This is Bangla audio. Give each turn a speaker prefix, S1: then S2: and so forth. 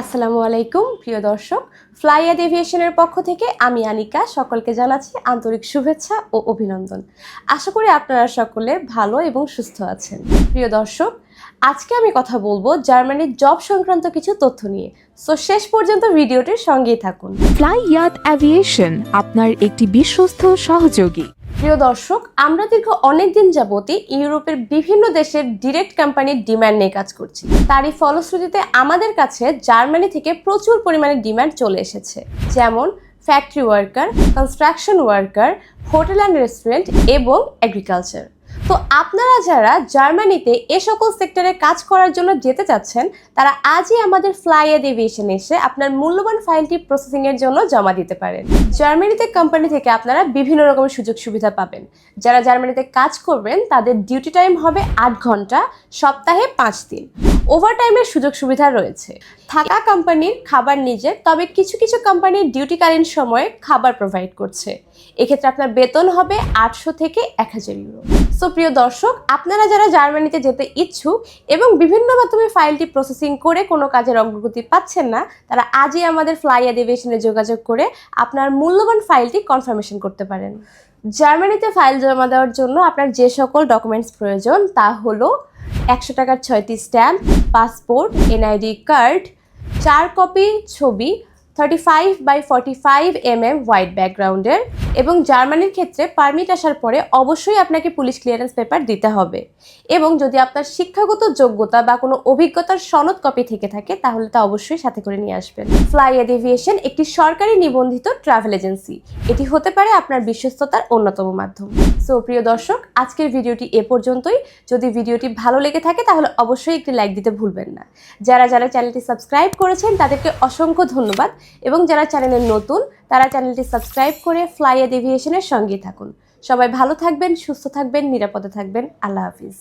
S1: আসসালামু আলাইকুম, প্রিয় দর্শক। ফ্লাইয়াদ এভিয়েশনের পক্ষ থেকে আমি আনিকা, সকলকে জানাচ্ছি আন্তরিক শুভেচ্ছা ও অভিনন্দন। আশা করি আপনারা সকলে ভালো এবং সুস্থ আছেন। প্রিয় দর্শক, আজকে আমি কথা বলব জার্মানির জব সংক্রান্ত কিছু তথ্য নিয়ে। সো শেষ পর্যন্ত ভিডিওটির সঙ্গেই থাকুন।
S2: ফ্লাই ইয়াত অ্যাভিয়েশন আপনার একটি বিশ্বস্ত সহযোগী।
S1: প্রিয় দর্শক, আমরা দীর্ঘ অনেক দিন যাবতই ইউরোপের বিভিন্ন দেশের ডিরেক্ট কোম্পানির ডিম্যান্ড নিয়ে কাজ করছি। তারই ফলশ্রুতিতে আমাদের কাছে জার্মানি থেকে প্রচুর পরিমাণে ডিম্যান্ড চলে এসেছে। যেমন factory worker construction worker hotel and restaurant এবং এগ্রিকালচার তো আপনারা যারা জার্মানিতে এ সকল সেক্টরে কাজ করার জন্য যেতে চাচ্ছেন, তারা আজই আমাদের ফ্লাইয়াদ এভিয়েশন এসে আপনার মূল্যবান ফাইলটি প্রসেসিং এর জন্য জমা দিতে পারেন। জার্মানিতে কোম্পানি থেকে আপনারা বিভিন্ন রকমের সুযোগ সুবিধা পাবেন। যারা জার্মানিতে কাজ করবেন, তাদের ডিউটি টাইম হবে আট ঘণ্টা, সপ্তাহে পাঁচ দিন। ওভারটাইমের সুযোগ সুবিধা রয়েছে। থাকা কোম্পানির খাবার নিজের তবে কিছু কিছু কোম্পানির ডিউটিকালীন সময়ে খাবার প্রোভাইড করছে। এক্ষেত্রে আপনার বেতন হবে আটশো থেকে এক হাজার ইউরো। সো প্রিয় দর্শক, আপনারা যারা জার্মানিতে যেতে ইচ্ছুক এবং বিভিন্ন মাধ্যমে ফাইলটি প্রসেসিং করে কোনো কাজের অগ্রগতি পাচ্ছেন না, তারা আজই আমাদের ফ্লাই অ্যাডিভেশনে যোগাযোগ করে আপনার মূল্যবান ফাইলটি কনফার্মেশন করতে পারেন। জার্মানিতে ফাইল জমা দেওয়ার জন্য আপনার যে সকল ডকুমেন্টস প্রয়োজন তা হলো একশো টাকার ছয়টি স্ট্যাম্প, পাসপোর্ট, এনআইডি কার্ড, চার কপি ছবি thirty five by forty five M M white ব্যাকগ্রাউন্ডের এবং জার্মানির ক্ষেত্রে পারমিট আসার পরে অবশ্যই আপনাকে পুলিশ ক্লিয়ারেন্স পেপার দিতে হবে। এবং যদি আপনার শিক্ষাগত যোগ্যতা বা কোনো অভিজ্ঞতার সনদ কপি থেকে থাকে, তাহলে তা অবশ্যই সাথে করে নিয়ে আসবেন। ফ্লাই এড এভিয়েশন একটি সরকারি নিবন্ধিত ট্রাভেল এজেন্সি এটি হতে পারে আপনার বিশ্বস্ততার অন্যতম মাধ্যম। সো প্রিয় দর্শক, আজকের ভিডিওটি এ পর্যন্তই। যদি ভিডিওটি ভালো লেগে থাকে, তাহলে অবশ্যই একটি লাইক দিতে ভুলবেন না। যারা যারা চ্যানেলটি সাবস্ক্রাইব করেছেন, তাদেরকে অসংখ্য ধন্যবাদ। এবং যারা চ্যানেলে নতুন তারা চ্যানেলটি সাবস্ক্রাইব করে ফ্লাই এভিয়েশনের সঙ্গে থাকুন। সবাই ভালো থাকবেন, সুস্থ থাকবেন, নিরাপদে থাকবেন। আল্লাহ হাফিজ।